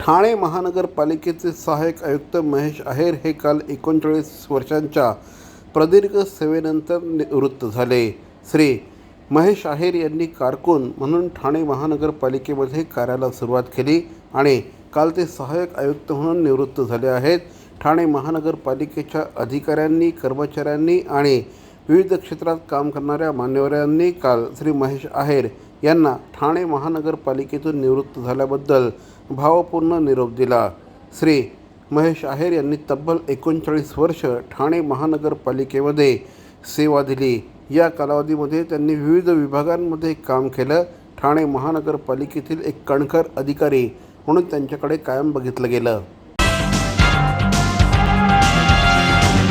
ठाणे महानगरपालिकेचे सहाय्यक आयुक्त महेश आहेर हे काल एकोणचाळीस वर्षांच्या प्रदीर्घ सेवेनंतर निवृत्त झाले. श्री महेश आहेर यांनी कारकून म्हणून ठाणे महानगरपालिकेमध्ये कार्याला सुरुवात केली आणि काल ते सहाय्यक आयुक्त म्हणून निवृत्त झाले आहेत. ठाणे महानगरपालिकेच्या अधिकाऱ्यांनी कर्मचाऱ्यांनी आणि विविध क्षेत्रात काम करणाऱ्या मान्यवरांनी काल श्री महेश आहेर यांना ठाणे महानगरपालिकेतून निवृत्त झाल्याबद्दल भावपूर्ण निरोप दिला. श्री महेश आहेर यांनी तब्बल एकोणचाळीस वर्ष ठाणे महानगरपालिकेमध्ये सेवा दिली. या कालावधीमध्ये त्यांनी विविध विभागांमध्ये काम केलं. ठाणे महानगरपालिकेतील एक कणखर अधिकारी म्हणून त्यांच्याकडे कायम बघितलं गेलं.